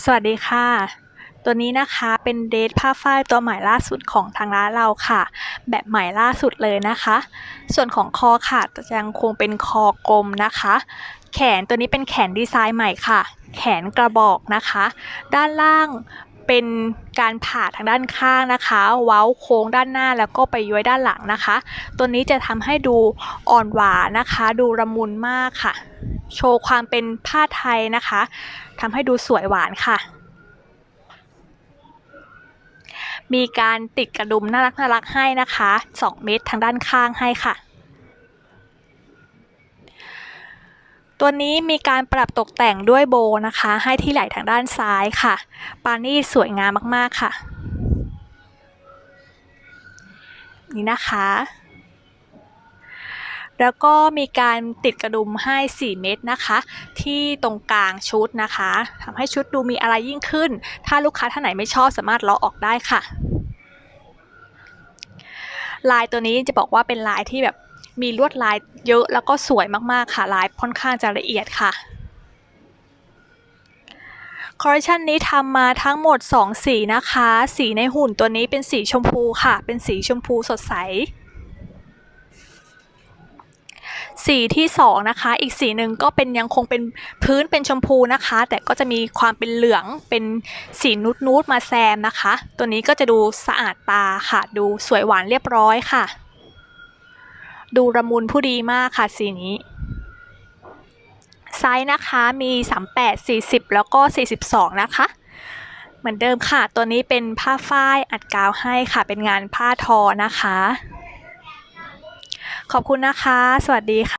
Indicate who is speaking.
Speaker 1: สวัสดีค่ะ ตัวนี้นะคะเป็นเดทผ้าฝ้ายตัวใหม่ล่าสุดของทางร้านเราค่ะ แบบใหม่ล่าสุดเลยนะคะ ส่วนของคอค่ะจะยังคงเป็นคอกลมนะคะ แขนตัวนี้เป็นแขนดีไซน์ใหม่ค่ะ แขนกระบอกนะคะ ด้านล่างเป็นการผ่าทางด้านข้างนะคะ เว้าโค้งด้านหน้าแล้วก็ไปย้อยด้านหลังนะคะ ตัวนี้จะทำให้ดูอ่อนหวานนะคะ ดูละมุนมากค่ะ โชว์ความเป็นผ้าไทยนะคะทำให้ดูสวยหวานค่ะ มีการติดกระดุมน่ารักน่ารักให้นะคะ 2 เม็ดทางด้านข้างให้ค่ะ ตัวนี้มีการปรับตกแต่งด้วยโบนะคะ ให้ที่ไหล่ทางด้านซ้ายค่ะ ปานี่สวยงามมากๆค่ะ นี่นะคะ แล้วก็มีการติดกระดุมให้ 4 เม็ดนะคะ ที่ตรงกลางชุดนะคะทำให้ชุดดูมีอะไรยิ่งขึ้น ถ้าลูกค้าท่านไหนไม่ชอบสามารถเลาะออกได้ค่ะ ลายตัวนี้จะบอกว่าเป็นลายที่แบบมีลวดลายเยอะแล้วก็สวยมากๆค่ะลายค่อนข้างจะละเอียดค่ะคอลเลคชันนี้ทำมาทั้งหมด 2 สีนะคะ สีในหุ่นตัวนี้เป็นสีชมพูค่ะ เป็นสีชมพูสดใส สีที่สองนะคะ อีกสีหนึ่งก็เป็นยังคงเป็นพื้นเป็นชมพูนะคะ แต่ก็จะมีความเป็นเหลืองเป็นสีนูดนูดมาแซมนะคะ ตัวนี้ก็จะดูสะอาดตาค่ะ ดูสวยหวานเรียบร้อยค่ะ ดูระมุนผู้ดีมากค่ะสีนี้ไซส์นะคะมี 38 40 แล้วก็ 42 นะคะ เหมือนเดิมค่ะ ตัวนี้เป็นผ้าฝ้ายอัดกาวให้ค่ะ เป็นงานผ้าทอนะคะ ขอบคุณนะคะ สวัสดีค่ะ